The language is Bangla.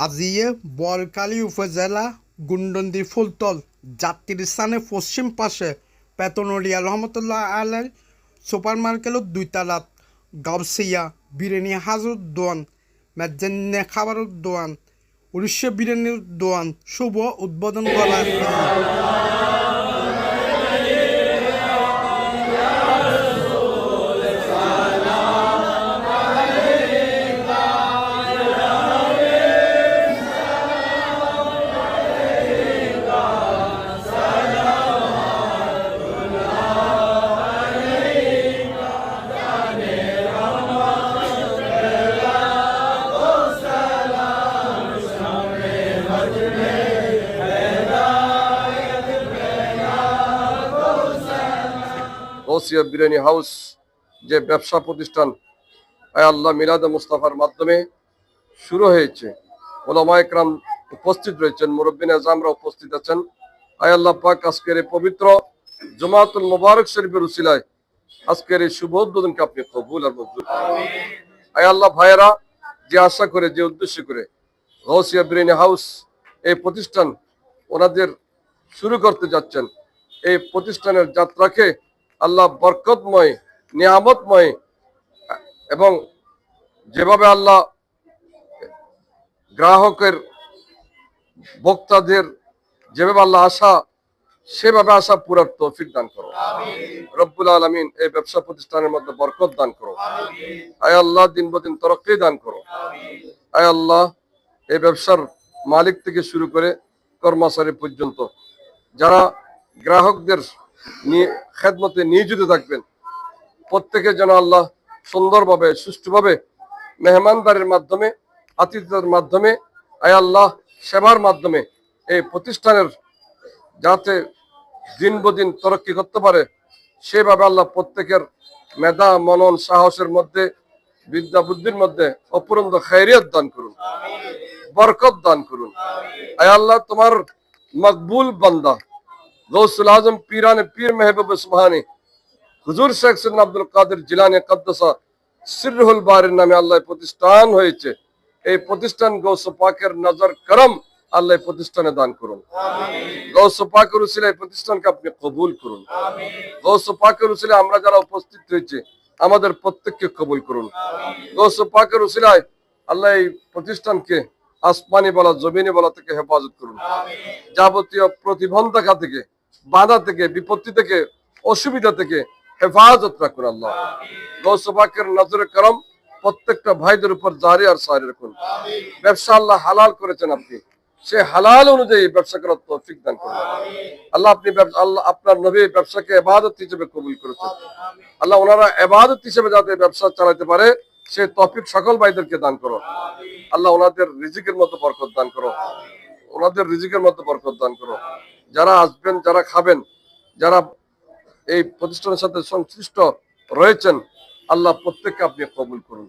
আজিয়ে বরকালী উপজেলা গুন্ডন্দি ফুলতল যাত্রীর স্থানে পশ্চিম পাশে পেতনরিয়া রহমতুল্লাহ আলের সুপার মার্কেটের দুই তালাত গাউসিয়া বিরিয়ানি হাজর দোয়ান মেজান্নে খাবারের দোয়ান উড়িষ্যা বিরিয়ানির দোয়ান শুভ উদ্বোধন করা গৌসিয়া বিরিয়ানি হাউস যে ব্যবসা প্রতিষ্ঠান আয় আল্লাহ মিলাদ মুস্তাফার মাধ্যমে শুরু হয়েছে। ওলামা একরাম উপস্থিত রয়েছেন মুরব্বিন আজমরা উপস্থিত আছেন। আয় আল্লাহ পাক আজকের এই পবিত্র জমাতুল মুবারক শরীফের উসিলায় আজকের এই শুভ উদ্বোধনকে আপনি কবুল আর মঞ্জুর করুন। আয় আল্লাহ ভাইয়েরা যে আশা করে যে উদ্দেশ্য করে গৌসিয়া বিরিয়ানি হাউস এই প্রতিষ্ঠান ওনাদের শুরু করতে যাচ্ছেন এই প্রতিষ্ঠানের যাত্রাকে আল্লাহ বরকতময় নিয়ামতময় এবং যেভাবে আল্লাহ গ্রাহকের বক্তাদের যেভাবে আল্লাহ আশা সেভাবে আশা পুরার তৌফিক দান করো। রব্বুল আলমিন এই ব্যবসা প্রতিষ্ঠানের মধ্যে বরকত দান করো। আয় আল্লাহ দিন বদিন তরক্কি দান করো। আয় আল্লাহ এই ব্যবসার মালিক থেকে শুরু করে কর্মচারী পর্যন্ত যারা গ্রাহকদের খেদমতে নিয়োজিত থাকবেন। প্রত্যেকে যেন আল্লাহ সুন্দরভাবে সুষ্ঠুভাবে মেহমানদারের মাধ্যমে আতিথ্যের মাধ্যমে আয় আল্লাহ সেবার মাধ্যমে এই প্রতিষ্ঠানের যাতে দিন বদিন তরক্কি করতে পারে সেভাবে আল্লাহ প্রত্যেকের মেধা মনন সাহসের মধ্যে বিদ্যা বুদ্ধির মধ্যে অপুরন্ত খায়রিয়ত দান করুন। বরকত দান করুন। আয় আল্লাহ তোমার মকবুল বান্দা গৌসুল আজম পীরানে পীর মেহবুব সুবহানি। হুজুর শেখ সুন্না আব্দুল কাদের জিলানি কদ্দসা সিরহুল বারের নামে আল্লাহ প্রতিষ্ঠান হয়েছে। এই প্রতিষ্ঠান গৌস পাকের নজর করম আল্লাহ প্রতিষ্ঠানে দান করুন। গৌস পাকের উসিলে এই প্রতিষ্ঠানকে আপনি কবুল করুন। গৌস পাকের উসিলে আমরা যারা উপস্থিত হয়েছে আমাদের প্রত্যেককে কবুল করুন। গৌস পাকের উসিলায় আল্লাহ এই প্রতিষ্ঠানকে আসমানি বলা জমিনি বলা থেকে হেফাজত করুন। যাবতীয় প্রতিবন্ধকা থেকে বাধা থেকে, বিপত্তি থেকে, অসুবিধা থেকে হেফাজত রাখুন আল্লাহ। গৌসবাকের নজরে করম প্রত্যেকটা ভাইদের উপর জারি আর সারি রাখুন। ব্যবসা আল্লাহ হালাল করেছেন আপনি। সে হালাল অনুযায়ী ব্যবসা করার তৌফিক দান করুন। আল্লাহ আপনি আল্লাহ আপনার নবী ব্যবসাকে এবাদত হিসেবে কবুল করেছেন। আল্লাহ ওনারা এবাদত হিসেবে যাতে ব্যবসা চালাতে পারে, সে তৌফিক সকল ভাইদেরকে দান করো। আল্লাহ ওনাদের রিজিকের মতো বরকত দান করো। ওনাদের রিজিকের মতো বরকত দান করো। যারা আসবেন, যারা খাবেন, যারা এই প্রতিষ্ঠানের সাথে সংশ্লিষ্ট রয়েছেন, আল্লাহ প্রত্যেককে আপনি কবুল করুন।